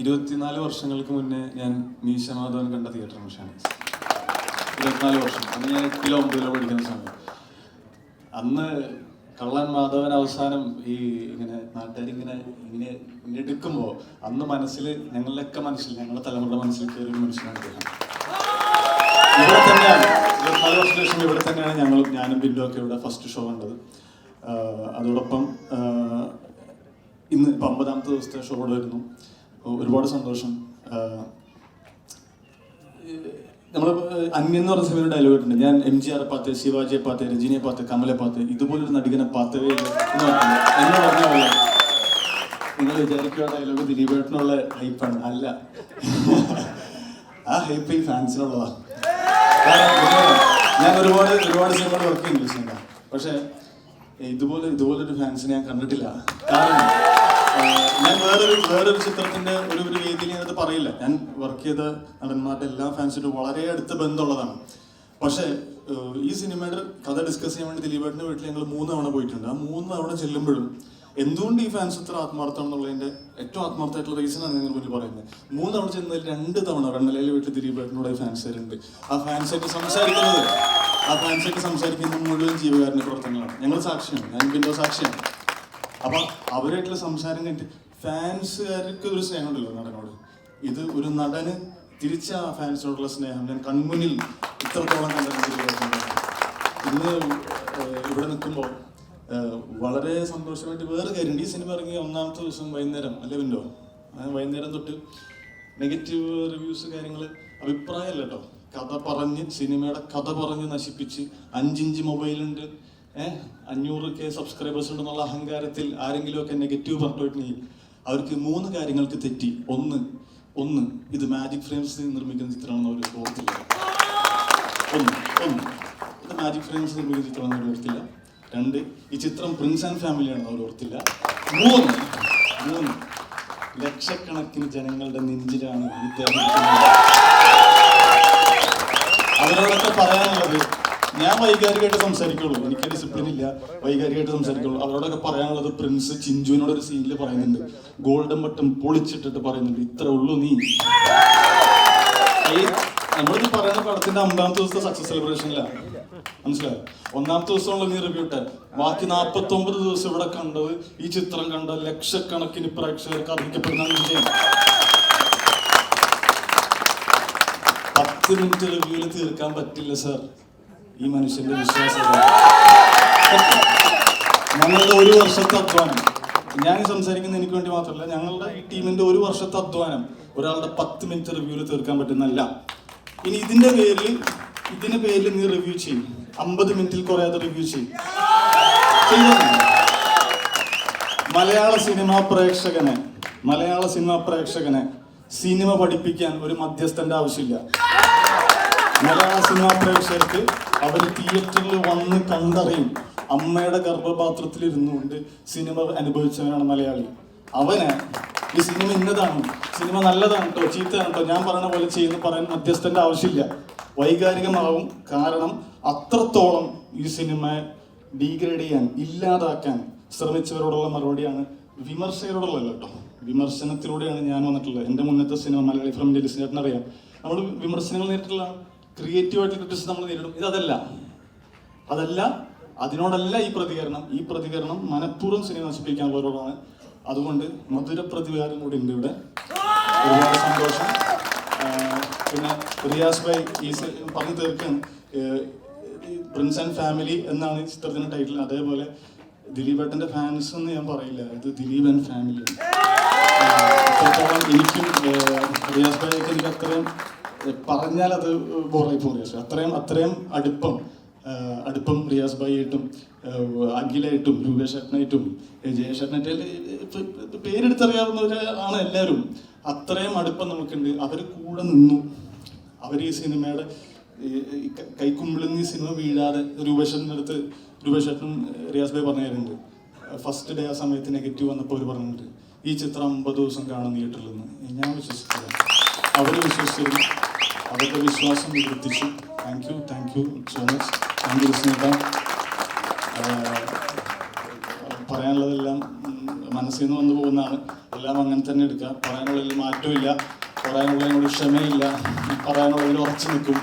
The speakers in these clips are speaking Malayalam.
ഇരുപത്തിനാല് വർഷങ്ങൾക്ക് മുന്നേ ഞാൻ മീശ മാധവൻ കണ്ട തിയേറ്റർ മിഷാണ് ഇരുപത്തിനാല് വർഷം. അന്ന് ഞാൻ എട്ടിലോ ഒമ്പതിലോ പഠിക്കുന്ന സമയം. അന്ന് കള്ളൻ മാധവൻ അവസാനം ഈ ഇങ്ങനെ നാട്ടുകാരിങ്ങനെ ഇങ്ങനെ ഇങ്ങനെ എടുക്കുമ്പോൾ അന്ന് മനസ്സിൽ ഞങ്ങളുടെയൊക്കെ മനസ്സിൽ ഞങ്ങളുടെ തലമുറയുടെ മനസ്സിൽ കയറിയ ഒരു മനുഷ്യനാണ് അദ്ദേഹം. ഇവിടെ തന്നെയാണ്. ഇരുപത്തിനാല് വർഷത്തിന് ശേഷം ഇവിടെ തന്നെയാണ് ഞങ്ങളും ഞാനും ബിന്ദു ഒക്കെ ഇവിടെ ഫസ്റ്റ് ഷോ കണ്ടത്. അതോടൊപ്പം ഇന്ന് ഇപ്പം അമ്പതാമത്തെ ദിവസത്തെ ഷോ ഇവിടെ വരുന്നു. ഒരുപാട് സന്തോഷം. നമ്മൾ അന്യം എന്ന് പറഞ്ഞ സമയം ഡയലോഗ് ഉണ്ട് ഞാൻ എം ജി ആർ പാത്ത് ശിവാജിയെ പാത്ത് രജനിയെ പാത്ത് കമലെ പാത്ത് ഇതുപോലൊരു നടികനെ പാത്തവേ എന്ന് പറഞ്ഞു നിങ്ങൾ വിചാരിക്കുക ഡയലോഗ് ദിലീപേട്ടനുള്ള ഹൈപ്പാണ് അല്ല. ആ ഹൈപ്പ് ഈ ഫാൻസിനുള്ളതാണ് ഞാൻ ഒരുപാട് ഒരുപാട് സിനിമകൾ വർക്ക് ചെയ്യുന്നുണ്ട് പക്ഷേ ഇതുപോലെ ഇതുപോലൊരു ഫാൻസിനെ ഞാൻ കണ്ടിട്ടില്ല. കാരണം വേറൊരു വേറൊരു ചിത്രത്തിന്റെ ഒരു ഒരു വേദിയിൽ ഞാനത് പറയില്ല. ഞാൻ വർക്ക് ചെയ്ത നടന്മാരുടെ എല്ലാ ഫാൻസിനും വളരെ അടുത്ത ബന്ധമുള്ളതാണ്. പക്ഷേ ഈ സിനിമയുടെ കഥ ഡിസ്കസ് ചെയ്യാൻ വേണ്ടി ദിലീപേട്ടന്റെ വീട്ടിൽ ഞങ്ങൾ മൂന്ന് തവണ പോയിട്ടുണ്ട്. ആ മൂന്ന് തവണ ചെല്ലുമ്പോഴും എന്തുകൊണ്ട് ഈ ഫാൻസ് ഇത്ര ആത്മാർത്ഥം എന്നുള്ളതിന്റെ ഏറ്റവും ആത്മാർത്ഥമായിട്ടുള്ള റീസൺ ആണ് ഞങ്ങൾ മുന്നിൽ പറയുന്നത്. മൂന്ന് തവണ ചെന്നതിൽ രണ്ട് തവണ റണ്ണലയിൽ വീട്ടിൽ ദിലീപേട്ടനോട് ഫാൻസുകാരുണ്ട് ആ ഫാൻസായിട്ട് സംസാരിക്കുന്നത് ആ ഫാൻസായിട്ട് സംസാരിക്കുന്ന മുഴുവൻ ജീവകാരന്റെ പ്രവർത്തനങ്ങളാണ്. ഞങ്ങൾ സാക്ഷിയാണ്. ഞാൻ ബിന്ദു സാക്ഷിയാണ്. അപ്പൊ അവരായിട്ടുള്ള സംസാരം കഴിഞ്ഞിട്ട് ഫാൻസുകാർക്ക് ഒരു സ്നേഹമുണ്ടല്ലോ നടനോട്. ഇത് ഒരു നടന് തിരിച്ച ഫാൻസിനോടുള്ള സ്നേഹം. ഞാൻ കൺമുന്നിൽ ഇത്രത്തോളം കണ്ടിട്ടുണ്ട് ഇന്ന് ഇവിടെ നിൽക്കുമ്പോൾ വളരെ സന്തോഷമായിട്ട് വേറെ കാര്യമുണ്ട്. ഈ സിനിമ ഇറങ്ങിയ ഒന്നാമത്തെ ദിവസം വൈകുന്നേരം അല്ലേ വിൻഡോ വൈകുന്നേരം തൊട്ട് നെഗറ്റീവ് റിവ്യൂസ് കാര്യങ്ങൾ അഭിപ്രായമല്ല കേട്ടോ. കഥ പറഞ്ഞ് സിനിമയുടെ കഥ പറഞ്ഞ് നശിപ്പിച്ച് അഞ്ചിഞ്ച് മൊബൈലുണ്ട്. ഏഹ് അഞ്ഞൂറ് കെ സബ്സ്ക്രൈബേഴ്സ് ഉണ്ടെന്നുള്ള അഹങ്കാരത്തിൽ ആരെങ്കിലുമൊക്കെ നെഗറ്റീവ് പറഞ്ഞിട്ടുണ്ടെങ്കിൽ അവർക്ക് മൂന്ന് കാര്യങ്ങൾക്ക് തെറ്റി. ഒന്ന് ഒന്ന് ഇത് മാജിക് ഫ്രെയിംസ് നിർമ്മിക്കുന്ന ചിത്രമാണെന്ന് അവർ ഓർത്തില്ല. ഒന്ന് ഒന്ന് ഇത് മാജിക് ഫ്രെയിംസ് നിർമ്മിക്കുന്ന ചിത്രമാണെന്ന് അവർ ഓർത്തില്ല. രണ്ട് ഈ ചിത്രം പ്രിൻസ് ആൻഡ് ഫാമിലിയാണെന്ന് അവർ ഓർത്തില്ല. മൂന്ന് മൂന്ന് ലക്ഷക്കണക്കിന് ജനങ്ങളുടെ നെഞ്ചിലാണ് അവരോടൊക്കെ പറയാനുള്ളത് ഞാൻ വൈകാരികമായിട്ട് സംസാരിക്കുള്ളൂ. എനിക്ക് ഡിസിപ്ലിൻ ഇല്ല. വൈകാരികമായിട്ട് സംസാരിക്കുള്ളൂ. അവരോടൊക്കെ പറയാനുള്ളത് പ്രിൻസ് ചിഞ്ചുവിനോട് ഒരു സീനിൽ പറയുന്നുണ്ട്. ഗോൾഡൻ ബട്ടൺ പൊളിച്ചിട്ടിട്ട് പറയുന്നുണ്ട്. ഇത്ര ഉള്ളൂ നീ. നമ്മളിത് പറയുന്ന പടത്തിന്റെ അമ്പതാമത്തെ ദിവസത്തെ സക്സസ് സെലിബ്രേഷനില്ല മനസ്സിലായോ? ഒന്നാമത്തെ ദിവസമുള്ള നീ റിവ്യൂട്ട് ബാക്കി നാൽപ്പത്തി ഒമ്പത് ദിവസം ഇവിടെ കണ്ടത് ഈ ചിത്രം കണ്ട ലക്ഷക്കണക്കിന് പ്രേക്ഷകർക്ക് അർഹിക്കപ്പെടുന്ന വിജയം പത്ത് മിനിറ്റ് റിവ്യൂവിൽ തീർക്കാൻ പറ്റില്ല സർ ഈ മനുഷ്യന്റെ വിശ്വാസം ഞങ്ങളുടെ ഒരു വർഷത്തെ അധ്വാനം. ഞാൻ സംസാരിക്കുന്ന എനിക്ക് വേണ്ടി മാത്രമല്ല ഞങ്ങളുടെ ഈ ടീമിന്റെ ഒരു വർഷത്തെ അധ്വാനം ഒരാളുടെ പത്ത് മിനിറ്റ് റിവ്യൂവിൽ തീർക്കാൻ പറ്റുന്നല്ല ഇനി ഇതിന്റെ പേരിൽ ഇതിന്റെ പേരിൽ നീ റിവ്യൂ ചെയ്യും. അമ്പത് മിനിറ്റിൽ കുറയാതെ റിവ്യൂ ചെയ്യും. മലയാള സിനിമാ പ്രേക്ഷകനെ മലയാള സിനിമാ പ്രേക്ഷകനെ സിനിമ പഠിപ്പിക്കാൻ ഒരു മധ്യസ്ഥന്റെ ആവശ്യമില്ല. മലയാള സിനിമാ പ്രേക്ഷകർക്ക് അവർ തിയേറ്ററിൽ വന്ന് കണ്ടറിയും. അമ്മയുടെ ഗർഭപാത്രത്തിൽ ഇരുന്നുകൊണ്ട് സിനിമ അനുഭവിച്ചവനാണ് മലയാളി. അവന് ഈ സിനിമ ഇന്നതാണ്. സിനിമ നല്ലതാണ് കേട്ടോ ചീത്തയാണ് കേട്ടോ. ഞാൻ പറയുന്ന പോലെ ചെയ്യുന്ന പറയാൻ മധ്യസ്ഥന്റെ ആവശ്യമില്ല. വൈകാരികമാവും. കാരണം അത്രത്തോളം ഈ സിനിമ ഡീഗ്രേഡ് ചെയ്യാൻ ഇല്ലാതാക്കാൻ ശ്രമിച്ചവരോടുള്ള മറുപടിയാണ് വിമർശകരോടുള്ളത് കേട്ടോ. വിമർശനത്തിലൂടെയാണ് ഞാൻ വന്നിട്ടുള്ളത്. എന്റെ മുന്നത്തെ സിനിമ മലയാളി ഫ്രം അറിയാം നമ്മൾ വിമർശനങ്ങൾ നേരിട്ടുള്ള ക്രിയേറ്റീവ് ആയിട്ടുള്ള ക്രിറ്റിസിസം നമ്മൾ നേരിടും. ഇതല്ല. അതല്ല അതിനോടല്ല ഈ പ്രതികരണം. ഈ പ്രതികരണം മനഃപൂർവം സിനിമ നശിപ്പിക്കാനുള്ളവരോടാണ് അതുകൊണ്ട് മധുര പ്രതികാരം കൂടി ഉണ്ട് ഇവിടെ. ഒരുപാട് സന്തോഷം. പിന്നെ റിയാസ് ഭായ് ഈ പറഞ്ഞു തീർക്കാൻ പ്രിൻസ് ആൻഡ് ഫാമിലി എന്നാണ് ചിത്രത്തിന്റെ ടൈറ്റിൽ അതേപോലെ ദിലീപ് ദിലീപേട്ടന്റെ ഫാൻസ് എന്ന് ഞാൻ പറയില്ല. ഇത് ദിലീപ് ആൻഡ് ഫാമിലി എനിക്കും റിയാസ് ഭായിക്ക് എനിക്ക് അത്രയും പറഞ്ഞാൽ അത് ബോറായി പോകും റിയാസ് അത്രയും അത്രയും അടുപ്പം അടുപ്പം റിയാസ് ഭായിയായിട്ടും അഖിലായിട്ടും രൂപേഷ് ചേട്ടനായിട്ടും ഏഹ്, ജയേഷേട്ടനായിട്ട് ഇപ്പൊ പേരെടുത്തറിയാവുന്നവരാണ് എല്ലാവരും. അത്രയും അടുപ്പം നമുക്കുണ്ട്. അവർ കൂടെ നിന്നു. അവർ ഈ സിനിമയുടെ കൈക്കുമ്പിളിന്ന് ഈ സിനിമ വീഴാതെ രൂപേഷേട്ടന്റെ അടുത്ത് രൂപേഷേട്ടനും റിയാസ് ഭായ് പറഞ്ഞു തരുന്നുണ്ട് ഫസ്റ്റ് ഡേ ആ സമയത്ത് നെഗറ്റീവ് വന്നപ്പോൾ അവർ പറഞ്ഞിട്ടുണ്ട്. ഈ ചിത്രം അമ്പത് ദിവസം കാണും തിയേറ്ററിൽ നിന്ന്. ഞാൻ വിശ്വസിച്ചില്ല. അവർ വിശ്വസിച്ചിരുന്നു. അവരുടെ വിശ്വാസം നിവർത്തിച്ചു thank you thank you so much thank you സ്നേഹ പറയാനുള്ളതെല്ലാം മനസ്സിൽ നിന്ന് വന്നു പോകുന്നതാണ്. എല്ലാം അങ്ങനെ തന്നെ എടുക്കുക. പറയാനുള്ളതിൽ മാറ്റമില്ല. പറയാനുള്ളതിനോട് ക്ഷമയില്ല. പറയാനുള്ളതിൽ ഉറച്ചു നിൽക്കും.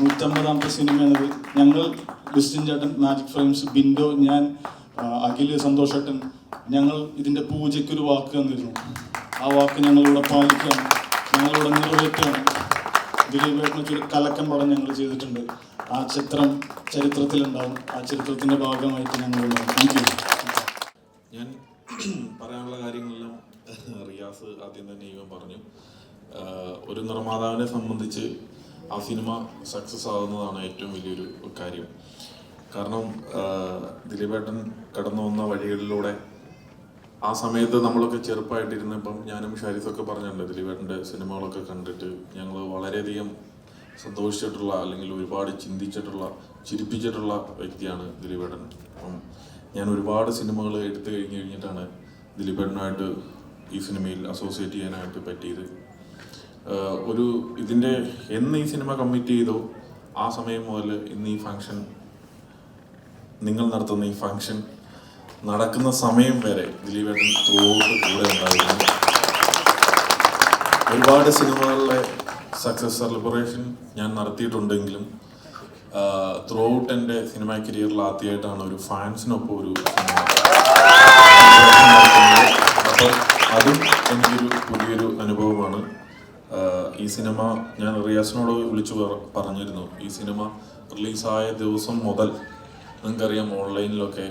നൂറ്റമ്പതാമത്തെ സിനിമയാണിത്. ഞങ്ങൾ ക്രിസ്ത്യൻ ചേട്ടൻ മാജിക് ഫ്രെയിംസ് ബിൻഡോ ഞാൻ അഖിൽ സന്തോഷേട്ടൻ ഞങ്ങൾ ഇതിന്റെ പൂജയ്ക്കൊരു വാക്ക് തന്നിരുന്നു. ആ വാക്ക് ഞങ്ങളിവിടെ പാലിക്കുകയാണ്. ഞങ്ങളിവിടെ നിറവേറ്റുകയാണ്. ദിലീപേട്ടന് ഒരു കലക്കം പടം ഞങ്ങൾ ചെയ്തിട്ടുണ്ട്. ആ ചിത്രം ചരിത്രത്തിലുണ്ടാവും. ആ ചരിത്രത്തിന്റെ ഭാഗമായിട്ട് ഞങ്ങളുണ്ടാവും. താങ്ക് യു ഞാൻ പറയാനുള്ള കാര്യങ്ങളെല്ലാം റിയാസ് ആദ്യം തന്നെ ഇവൻ പറഞ്ഞു. ഒരു നിർമ്മാതാവിനെ സംബന്ധിച്ച് ആ സിനിമ സക്സസ് ആകുന്നതാണ് ഏറ്റവും വലിയൊരു കാര്യം. കാരണം ദിലീപേട്ടൻ കടന്നു വന്ന വഴികളിലൂടെ ആ സമയത്ത് നമ്മളൊക്കെ ചെറുപ്പമായിട്ടിരുന്നപ്പം ഞാനും ഷാരിഫൊക്കെ പറഞ്ഞിട്ടുണ്ട് ദിലീപേട്ടന്റെ സിനിമകളൊക്കെ കണ്ടിട്ട് ഞങ്ങൾ വളരെയധികം സന്തോഷിച്ചിട്ടുള്ള അല്ലെങ്കിൽ ഒരുപാട് ചിന്തിച്ചിട്ടുള്ള ചിരിപ്പിച്ചിട്ടുള്ള വ്യക്തിയാണ് ദിലീപേട്ടൻ. അപ്പം ഞാൻ ഒരുപാട് സിനിമകൾ എടുത്തു കഴിഞ്ഞ് കഴിഞ്ഞിട്ടാണ് ദിലീപേട്ടനുമായിട്ട് ഈ സിനിമയിൽ അസോസിയേറ്റ് ചെയ്യാനായിട്ട് പറ്റിയത്. ഒരു ഇതിന്റെ എന്ന് ഈ സിനിമ കമ്മിറ്റ് ചെയ്തോ ആ സമയം മുതൽ ഇന്ന് ഈ ഫങ്ഷൻ നിങ്ങൾ നടത്തുന്ന ഈ ഫങ്ഷൻ നടക്കുന്ന സമയം വരെ ദിലീപേട്ടൻ തോട്ട് കൂടെ ഉണ്ടായിരുന്നു. ഒരുപാട് സിനിമകളിലെ സക്സസ് സെലിബ്രേഷൻ ഞാൻ നടത്തിയിട്ടുണ്ടെങ്കിലും ത്രൂ ഔട്ട് എന്റെ സിനിമ കരിയറിൽ ആദ്യമായിട്ടാണ് ഒരു ഫാൻസിനൊപ്പം ഒരു അപ്പം അതും എനിക്കൊരു പുതിയൊരു അനുഭവമാണ്. ഈ സിനിമ ഞാൻ റിയാസിനോട് വിളിച്ചു പറഞ്ഞിരുന്നു. ഈ സിനിമ റിലീസായ ദിവസം മുതൽ നിങ്ങൾക്കറിയാം ഓൺലൈനിലൊക്കെ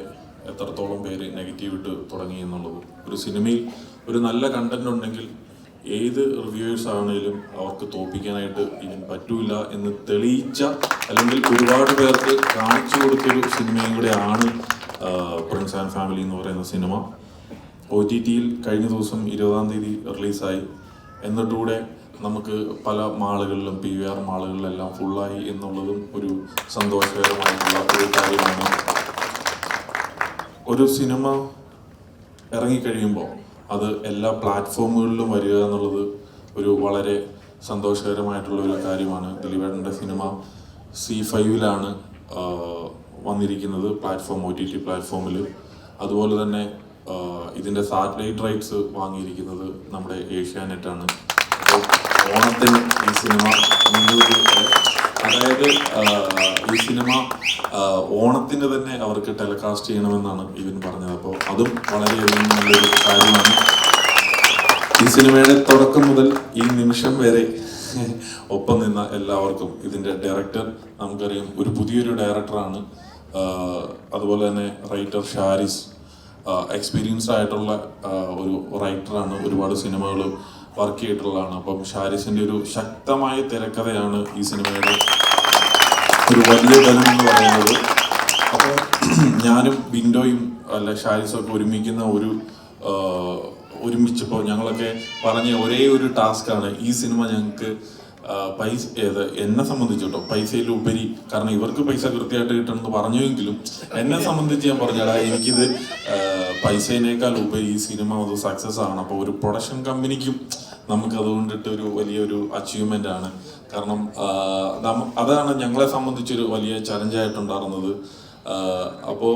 എത്രത്തോളം പേര് നെഗറ്റീവ് ഇട്ട് തുടങ്ങി എന്നുള്ളത്. ഒരു സിനിമയിൽ ഒരു നല്ല കണ്ടന്റ് ഉണ്ടെങ്കിൽ ഏത് റിവ്യൂവേഴ്സ് ആണെങ്കിലും അവർക്ക് തോപ്പിക്കാനായിട്ട് ഇനി പറ്റൂല എന്ന് തെളിയിച്ച അല്ലെങ്കിൽ ഒരുപാട് പേർക്ക് കാണിച്ചു കൊടുത്തൊരു സിനിമയും കൂടെയാണ് പ്രിൻസ് ആൻഡ് ഫാമിലി എന്ന് പറയുന്ന സിനിമ. ഒ ടി ടിയിൽ കഴിഞ്ഞ ദിവസം ഇരുപതാം തീയതി റിലീസായി. എന്നിട്ടൂടെ നമുക്ക് പല മാളുകളിലും പി വി ആർ മാളുകളിലെല്ലാം ഫുള്ളായി എന്നുള്ളതും ഒരു സന്തോഷകരമായിട്ടുള്ള ഒരു കാര്യമാണ്. ഒരു സിനിമ ഇറങ്ങിക്കഴിയുമ്പോൾ അത് എല്ലാ പ്ലാറ്റ്ഫോമുകളിലും വരിക എന്നുള്ളത് ഒരു വളരെ സന്തോഷകരമായിട്ടുള്ള ഒരു കാര്യമാണ്. ദിലീപേട്ടന്റെ സിനിമ സി ഫൈവിലാണ് വന്നിരിക്കുന്നത് പ്ലാറ്റ്ഫോം ഒ ടി ടി പ്ലാറ്റ്ഫോമിൽ. അതുപോലെ തന്നെ ഇതിന്റെ സാറ്റലൈറ്റ് റൈറ്റ്സ് വാങ്ങിയിരിക്കുന്നത് നമ്മുടെ ഏഷ്യാനെറ്റാണ്. ഓണത്തിന് ഈ സിനിമ നിങ്ങൾക്ക് അതായത് ഈ സിനിമ ഓണത്തിന് തന്നെ അവർക്ക് ടെലികാസ്റ്റ് ചെയ്യണമെന്നാണ് ഇവൻ പറഞ്ഞത്. അപ്പോൾ അതും വളരെയധികം നല്ലൊരു കാര്യമാണ്. ഈ സിനിമയുടെ തുടക്കം മുതൽ ഈ നിമിഷം വരെ ഒപ്പം നിന്ന എല്ലാവർക്കും ഇതിന്റെ ഡയറക്ടർ നമുക്കറിയാം ഒരു പുതിയൊരു ഡയറക്ടറാണ്. അതുപോലെ തന്നെ റൈറ്റർ ഷാരിസ് എക്സ്പീരിയൻസ്ഡ് ആയിട്ടുള്ള ഒരു റൈറ്ററാണ്. ഒരുപാട് സിനിമകൾ വർക്ക് ചെയ്തിട്ടുള്ളതാണ്. അപ്പം ഷാരിസിന്റെ ഒരു ശക്തമായ തിരക്കഥയാണ് ഈ സിനിമയുടെ ഒരു വലിയ ബലം എന്ന് പറയുന്നത്. അപ്പോൾ ഞാനും വിൻഡോയും അല്ല ഷാരിസും ഒരുമിക്കുന്ന ഒരു ഒരുമിച്ചപ്പോൾ ഞങ്ങളൊക്കെ പറഞ്ഞ ഒരേ ഒരു ടാസ്ക്കാണ് ഈ സിനിമ ഞങ്ങൾക്ക് പൈസ ഏത് എന്നെ സംബന്ധിച്ച് കേട്ടോ പൈസയിലുപരി. കാരണം ഇവർക്ക് പൈസ കൃത്യമായിട്ട് കിട്ടണമെന്ന് പറഞ്ഞുവെങ്കിലും എന്നെ സംബന്ധിച്ച് ഞാൻ പറഞ്ഞടാ എനിക്കിത് പൈസേനേക്കാൾ ഉപരി ഈ സിനിമ അത് സക്സസ് ആണ്. അപ്പോൾ ഒരു പ്രൊഡക്ഷൻ കമ്പനിക്കും നമുക്ക് അതുകൊണ്ടിട്ട് ഒരു വലിയൊരു അച്ചീവ്മെന്റ് ആണ്. കാരണം അതാണ് ഞങ്ങളെ സംബന്ധിച്ചൊരു വലിയ ചലഞ്ചായിട്ടുണ്ടായിരുന്നത്. അപ്പോൾ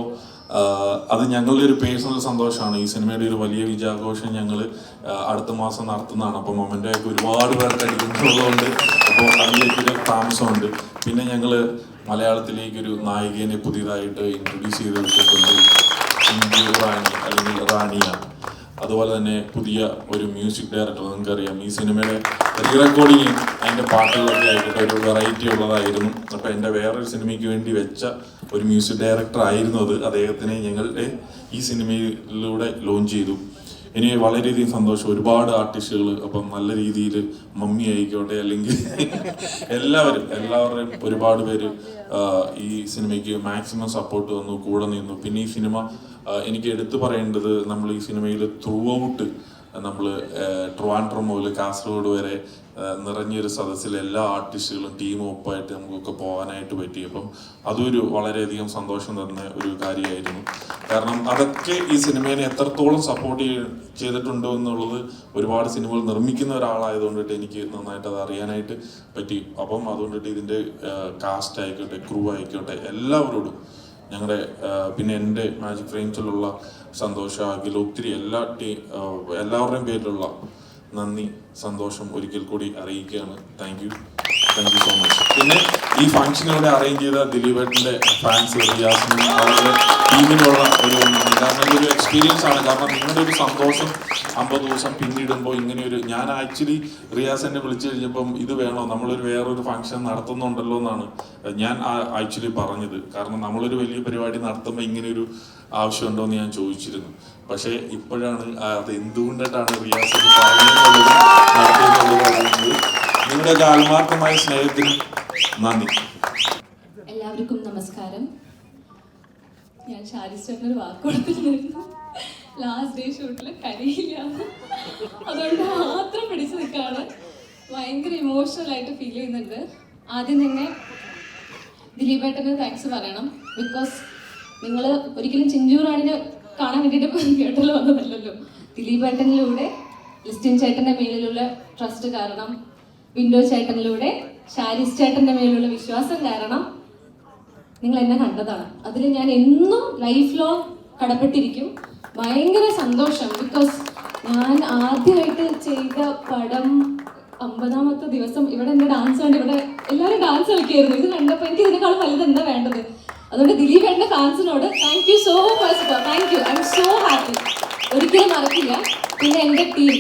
അത് ഞങ്ങളുടെ ഒരു പേഴ്സണൽ സന്തോഷമാണ്. ഈ സിനിമയുടെ ഒരു വലിയ വിജയാഘോഷം ഞങ്ങൾ അടുത്ത മാസം നടത്തുന്നതാണ്. അപ്പോൾ ഒക്കെ ഒരുപാട് പേർക്ക് അടിക്കുന്നുള്ളതുകൊണ്ട് അപ്പോൾ അതിലേക്കൊരു താമസമുണ്ട്. പിന്നെ ഞങ്ങൾ മലയാളത്തിലേക്കൊരു നായികേനെ പുതിയതായിട്ട് ഇൻട്രൊഡ്യൂസ് ചെയ്ത് ഇന്ത്യ റാണി അല്ലെങ്കിൽ റാണിയ അതുപോലെ തന്നെ പുതിയ ഒരു മ്യൂസിക് ഡയറക്ടർ നിങ്ങൾക്കറിയാം. ഈ സിനിമയുടെ റീ റെക്കോർഡിങ് അതിന്റെ പാട്ടുകളൊക്കെ ആയിക്കോട്ടെ ഒരു വെറൈറ്റി ഉള്ളതായിരുന്നു. അപ്പോൾ എന്റെ വേറൊരു സിനിമയ്ക്ക് വേണ്ടി വെച്ച ഒരു മ്യൂസിക് ഡയറക്ടർ ആയിരുന്നു അത്. അദ്ദേഹത്തിനെ ഞങ്ങളുടെ ഈ സിനിമയിലൂടെ ലോഞ്ച് ചെയ്തു. ഇനി വളരെയധികം സന്തോഷം. ഒരുപാട് ആർട്ടിസ്റ്റുകൾ അപ്പം നല്ല രീതിയിൽ മമ്മി ആയിക്കോട്ടെ അല്ലെങ്കിൽ എല്ലാവരും എല്ലാവരുടെയും ഒരുപാട് പേര് ഈ സിനിമയ്ക്ക് മാക്സിമം സപ്പോർട്ട് തന്നു കൂടെ നിന്നു. പിന്നെ ഈ സിനിമ എനിക്ക് എടുത്തു പറയേണ്ടത് നമ്മൾ ഈ സിനിമയിൽ ത്രൂ ഔട്ട് നമ്മൾ ട്രിവാൻഡ്രം മുതൽ കാസർഗോഡ് വരെ നിറഞ്ഞൊരു സദസ്സിൽ എല്ലാ ആർട്ടിസ്റ്റുകളും ടീമും ഒപ്പമായിട്ട് നമുക്കൊക്കെ പോകാനായിട്ട് പറ്റി അപ്പം അതൊരു വളരെയധികം സന്തോഷം തന്ന ഒരു കാര്യമായിരുന്നു. കാരണം അതൊക്കെ ഈ സിനിമയെ എത്രത്തോളം സപ്പോർട്ട് ചെയ്തിട്ടുണ്ടോ എന്നുള്ളത് ഒരുപാട് സിനിമകൾ നിർമ്മിക്കുന്ന ഒരാളായതുകൊണ്ടിട്ട് എനിക്ക് നന്നായിട്ട് അത് അറിയാനായിട്ട് പറ്റി. അപ്പം അതുകൊണ്ടിട്ട് ഇതിന്റെ കാസ്റ്റ് ആയിക്കോട്ടെ ക്രൂ ആയിക്കോട്ടെ എല്ലാവരോടും ഞങ്ങളുടെ പിന്നെ എന്റെ മാജിക് ഫ്രെയിംസിലുള്ള സന്തോഷം അഖിൽ ഒത്തിരി എല്ലാ ടീ എല്ലാവരുടെയും പേരിലുള്ള നന്ദി സന്തോഷം ഒരിക്കൽ കൂടി അറിയിക്കുകയാണ്. Thank thank you so much പിന്നെ ഈ ഫംഗ്ഷൻ ഇവിടെ അറേഞ്ച് ചെയ്ത ദിലീപേട്ടന്റെ ഫാൻസ് റിയാസിനും അവരുടെ ടീമിനുള്ള ഒരു കാരണം ഇതൊരു എക്സ്പീരിയൻസ് ആണ്. കാരണം നിങ്ങളുടെ ഒരു സന്തോഷം അമ്പത് ദിവസം പിന്നിടുമ്പോൾ ഇങ്ങനെയൊരു ഞാൻ ആക്ച്വലി റിയാസിനെ വിളിച്ചു കഴിഞ്ഞപ്പം ഇത് വേണോ? നമ്മളൊരു വേറൊരു ഫംഗ്ഷൻ നടത്തുന്നുണ്ടല്ലോ എന്നാണ് ഞാൻ ആക്ച്വലി പറഞ്ഞത്. കാരണം നമ്മളൊരു വലിയ പരിപാടി നടത്തുമ്പോൾ ഇങ്ങനെയൊരു ആവശ്യമുണ്ടോ എന്ന് ഞാൻ ചോദിച്ചിരുന്നു. പക്ഷേ ഇപ്പോഴാണ് അത് എന്തുകൊണ്ടിട്ടാണ് റിയാസ് പറഞ്ഞത് നിങ്ങളുടെ ആത്മാർത്ഥമായ സ്നേഹത്തിന് നന്ദി. എല്ലാവർക്കും നമസ്കാരം. ഞാൻ ഷാരിസ്റ്ററിന് ഒരു വാക്ക് കൊടുത്തിട്ടുണ്ടായിരുന്നു. ലാസ്റ്റ് ഡേ ഷൂട്ടിൽ കരയില്ല. അതുകൊണ്ട് മാത്രം പിടിച്ചു നിൽക്കുകയാണ്. ഭയങ്കര ഇമോഷണൽ ആയിട്ട് ഫീൽ ചെയ്യുന്നുണ്ട്. ആദ്യം തന്നെ ദിലീപേട്ടന് താങ്ക്സ് പറയണം. ബിക്കോസ് നിങ്ങൾ ഒരിക്കലും ചിഞ്ചൂറാണിനെ കാണാൻ വേണ്ടിയിട്ട് തിയേറ്ററിൽ വന്നതല്ലല്ലോ. ദിലീപേട്ടനിലൂടെ ലിസ്റ്റിൻ ചേട്ടന്റെ മേലിലുള്ള ട്രസ്റ്റ് കാരണം വിൻഡോ ചേട്ടനിലൂടെ ഷാരിസ് ചേട്ടന്റെ മേലുള്ള വിശ്വാസം കാരണം നിങ്ങൾ എന്നെ കണ്ടതാണ്. അതിൽ ഞാൻ എന്നും ലൈഫ് ലോങ് കടപ്പെട്ടിരിക്കും. ഭയങ്കര സന്തോഷം ബിക്കോസ് ഞാൻ ആദ്യമായിട്ട് ചെയ്ത പടം അമ്പതാമത്തെ ദിവസം ഇവിടെ എന്റെ ഡാൻസ് കണ്ട് ഇവിടെ എല്ലാവരും ഡാൻസ് കളിക്കായിരുന്നു. ഇത് കണ്ടപ്പോൾ എനിക്ക് ഇതിനേക്കാൾ വലുത് എന്താ വേണ്ടത്? അതുകൊണ്ട് ദിലീപ് എന്റെ ഫാൻസിനോട് thank you so much thank you I am so happy ഒരിക്കലും മറക്കില്ല. പിന്നെ എന്റെ ടീം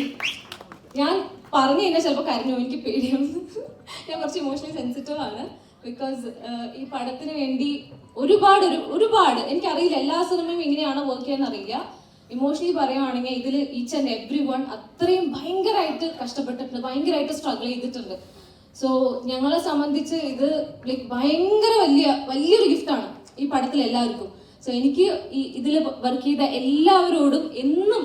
ഞാൻ പറഞ്ഞു കഴിഞ്ഞാൽ ചിലപ്പോൾ കരഞ്ഞു എനിക്ക് പേടിയാണ് ഞാൻ കുറച്ച് ഇമോഷണലി സെൻസിറ്റീവ് ആണ്. ബിക്കോസ് ഈ പടത്തിന് വേണ്ടി ഒരുപാട് ഒരു ഒരുപാട് എനിക്കറിയില്ല എല്ലാ സിനിമയും ഇങ്ങനെയാണ് വർക്ക് ചെയ്യാന്ന് അറിയില്ല. ഇമോഷണലി പറയുവാണെങ്കിൽ ഇതിൽ ഈച്ച് ആൻഡ് എവ്രി വൺ അത്രയും ഭയങ്കരമായിട്ട് കഷ്ടപ്പെട്ടിട്ടുണ്ട് ഭയങ്കരമായിട്ട് സ്ട്രഗിൾ ചെയ്തിട്ടുണ്ട്. സോ ഞങ്ങളെ സംബന്ധിച്ച് ഇത് ലൈക്ക് ഭയങ്കര വലിയ വലിയൊരു ഗിഫ്റ്റാണ് ഈ പടത്തിൽ എല്ലാവർക്കും സോ എനിക്ക് ഈ ഇതിൽ വർക്ക് ചെയ്ത എല്ലാവരോടും എന്നും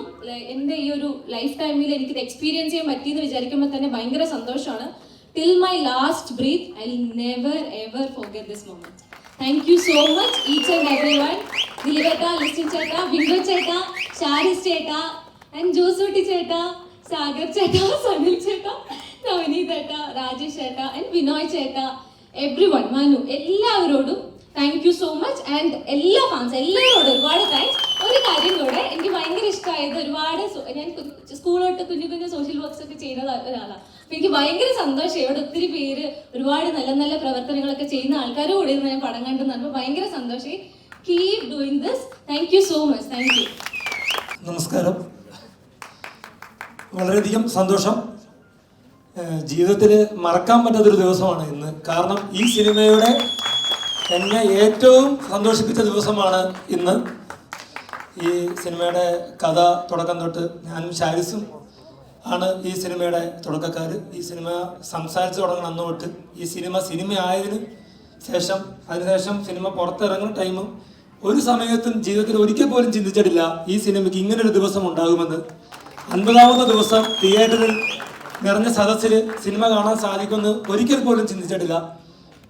എന്റെ ഈ ഒരു ലൈഫ് ടൈമിൽ എനിക്ക് ഇത് എക്സ്പീരിയൻസ് ചെയ്യാൻ പറ്റിയെന്ന് വിചാരിക്കുമ്പോൾ തന്നെ ഭയങ്കര സന്തോഷമാണ്. Till my last breath I never ever forget this moment thank you so much each and every one ദിലീപേട്ട Listin ചേട്ടാ വിൻഡോ ചേട്ടാ ഷാരിസ് ചേട്ടാ ആൻഡ് ജോസൂട്ടി ചേട്ടാ സാഗർ ചേട്ടാ സനിൽ ചേട്ടാ നവനീത് ചേട്ടാ രാജേഷ് ചേട്ടാ ആൻഡ് വിനോയ് ചേട്ടാ എവ്രി വൺ മനു എല്ലാവരോടും thank you so much and എല്ലാ ഫാൻസ് എല്ലാവരോടും ഒരുപാട് താങ്ക്സ് ഒരു കാര്യം കൂടെ എനിക്ക് ഭയങ്കര ഇഷ്ടമായത് ഒരുപാട് ഞാൻ സ്കൂളോട്ട് കുഞ്ഞു കുഞ്ഞു സോഷ്യൽ വർക്ക്സ് ഒക്കെ ചെയ്യുന്ന ഒരാളാണ് അപ്പൊ എനിക്ക് ഭയങ്കര സന്തോഷം ഇവിടെ ഒത്തിരി പേര് ഒരുപാട് നല്ല നല്ല പ്രവർത്തനങ്ങളൊക്കെ ചെയ്യുന്ന ആൾക്കാരും കൂടെ ഇരുന്ന് ഞാൻ പടം കണ്ടു അപ്പൊ ഭയങ്കര സന്തോഷം keep doing this thank you so much thank you നമസ്കാരം. വളരെയധികം സന്തോഷം. ജീവിതത്തിൽ മറക്കാൻ പറ്റാത്തൊരു ദിവസമാണ് ഇന്ന്. കാരണം ഈ സിനിമയുടെ എന്നെ ഏറ്റവും സന്തോഷിപ്പിച്ച ദിവസമാണ് ഇന്ന്. ഈ സിനിമയുടെ കഥ തുടക്കം തൊട്ട് ഞാനും ഷാരിസും ആണ് ഈ സിനിമയുടെ തുടക്കക്കാർ ഈ സിനിമ സംസാരിച്ച് തുടങ്ങണം അന്ന് തൊട്ട്. ഈ സിനിമ സിനിമ ആയതിന് ശേഷം അതിനുശേഷം സിനിമ പുറത്തിറങ്ങുന്ന ടൈമും ഒരു സമയത്തും ജീവിതത്തിൽ ഒരിക്കൽ പോലും ചിന്തിച്ചിട്ടില്ല ഈ സിനിമയ്ക്ക് ഇങ്ങനൊരു ദിവസം ഉണ്ടാകുമെന്ന്. അൻപതാമത്തെ ദിവസം തിയേറ്ററിൽ നിറഞ്ഞ സദസ്സിൽ സിനിമ കാണാൻ സാധിക്കുമെന്ന് ഒരിക്കൽ പോലും ചിന്തിച്ചിട്ടില്ല.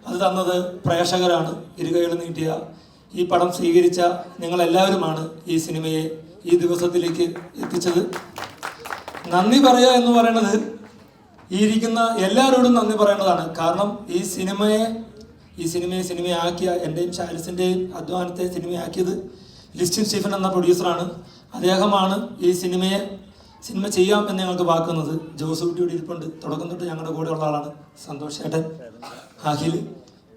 അത് തന്നത് പ്രേക്ഷകരാണ്. ഇരുകൈകൾ നീട്ടിയ ഈ പടം സ്വീകരിച്ച നിങ്ങളെല്ലാവരുമാണ് ഈ സിനിമയെ ഈ ദിവസത്തിലേക്ക് എത്തിച്ചത്. നന്ദി പറയുക എന്ന് പറയുന്നത് ഈ ഇരിക്കുന്ന എല്ലാവരോടും നന്ദി പറയേണ്ടതാണ്. കാരണം ഈ സിനിമയെ ഈ സിനിമയെ സിനിമയാക്കിയ എന്റെയും ഷാരിസിന്റെയും അധ്വാനത്തെ സിനിമയാക്കിയത് ലിസ്റ്റിൻ സ്റ്റീഫൻ എന്ന പ്രൊഡ്യൂസറാണ്. അദ്ദേഹമാണ് ഈ സിനിമയെ സിനിമ ചെയ്യാം എന്ന് ഞങ്ങൾക്ക് വാക്കുന്നത്. ജോസ് കുട്ടിയുടെ ഇരിപ്പുണ്ട്. തുടക്കം തൊട്ട് ഞങ്ങളുടെ കൂടെ ഉള്ള ആളാണ് സന്തോഷ് ഏട്ടൻ. അഖിൽ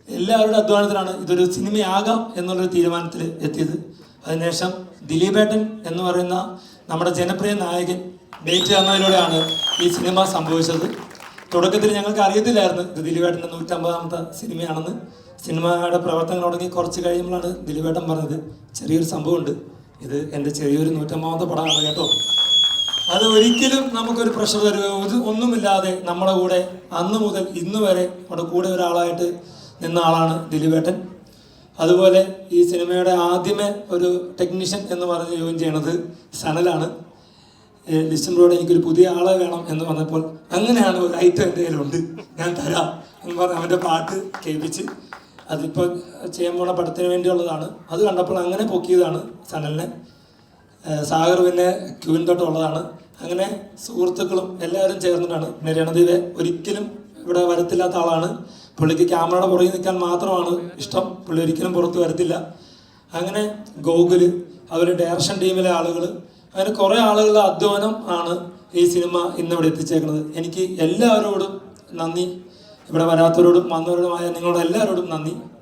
എല്ലാവരുടെ അധ്വാനത്തിലാണ് ഇതൊരു സിനിമയാകാം എന്നുള്ളൊരു തീരുമാനത്തിൽ എത്തിയത്. അതിനുശേഷം ദിലീപേട്ടൻ എന്ന് പറയുന്ന നമ്മുടെ ജനപ്രിയ നായകൻ ഡേറ്റ് തന്നതിലൂടെയാണ് ഈ സിനിമ സംഭവിച്ചത്. തുടക്കത്തിൽ ഞങ്ങൾക്ക് അറിയത്തില്ലായിരുന്നു ഇത് ദിലീപേട്ടന്റെ നൂറ്റമ്പതാമത്തെ സിനിമയാണെന്ന്. സിനിമയുടെ പ്രവർത്തനം തുടങ്ങി കുറച്ച് കഴിയുമ്പോഴാണ് ദിലീപേട്ടൻ പറഞ്ഞത് ചെറിയൊരു സംഭവമുണ്ട്. ഇത് എന്റെ ചെറിയൊരു നൂറ്റമ്പതാമത്തെ പടമാണ് കേട്ടോ. അത് ഒരിക്കലും നമുക്കൊരു പ്രഷർ തരുക ഒന്നുമില്ലാതെ നമ്മുടെ കൂടെ അന്ന് മുതൽ ഇന്ന് വരെ നമ്മുടെ കൂടെ ഒരാളായിട്ട് നിന്ന ആളാണ് ദിലീപേട്ടൻ. അതുപോലെ ഈ സിനിമയുടെ ആദ്യമേ ഒരു ടെക്നീഷ്യൻ എന്ന് പറഞ്ഞ് ജോയിൻ ചെയ്യണത് സനലാണ്. ലിസ്റ്റൻ ബ്രോഡ് എനിക്കൊരു പുതിയ ആളെ വേണം എന്ന് പറഞ്ഞപ്പോൾ അങ്ങനെയാണ് ഒരു ഐറ്റം എന്റെ കയ്യിലുണ്ട്. ഞാൻ തരാം എന്ന് പറഞ്ഞ് അവന്റെ പാട്ട് കേൾപ്പിച്ച് അതിപ്പോൾ ചെയ്യാൻ പോണ പടത്തിന് വേണ്ടിയുള്ളതാണ്. അത് കണ്ടപ്പോൾ അങ്ങനെ പൊക്കിയതാണ് സനലിനെ. സാഗർ പിന്നെ ക്യൂവിൻ തൊട്ടുള്ളതാണ് അങ്ങനെ സുഹൃത്തുക്കളും എല്ലാവരും ചേർന്നിട്ടാണ്. പിന്നെ ഒരിക്കലും ഇവിടെ വരത്തില്ലാത്ത ആളാണ്. പുള്ളിക്ക് ക്യാമറയുടെ പുറകിൽ നിൽക്കാൻ മാത്രമാണ് ഇഷ്ടം. പുള്ളി ഒരിക്കലും പുറത്ത് വരത്തില്ല. അങ്ങനെ ഗോകുൽ അതുപോലെ ഡയറക്ഷൻ ടീമിലെ ആളുകൾ അങ്ങനെ കുറേ ആളുകളുടെ അധ്വാനം ആണ് ഈ സിനിമ ഇന്നിവിടെ എത്തിച്ചേക്കുന്നത്. എനിക്ക് എല്ലാവരോടും നന്ദി. ഇവിടെ വരാത്തവരോടും വന്നവരോടുമായ നിങ്ങളുടെ എല്ലാവരോടും നന്ദി.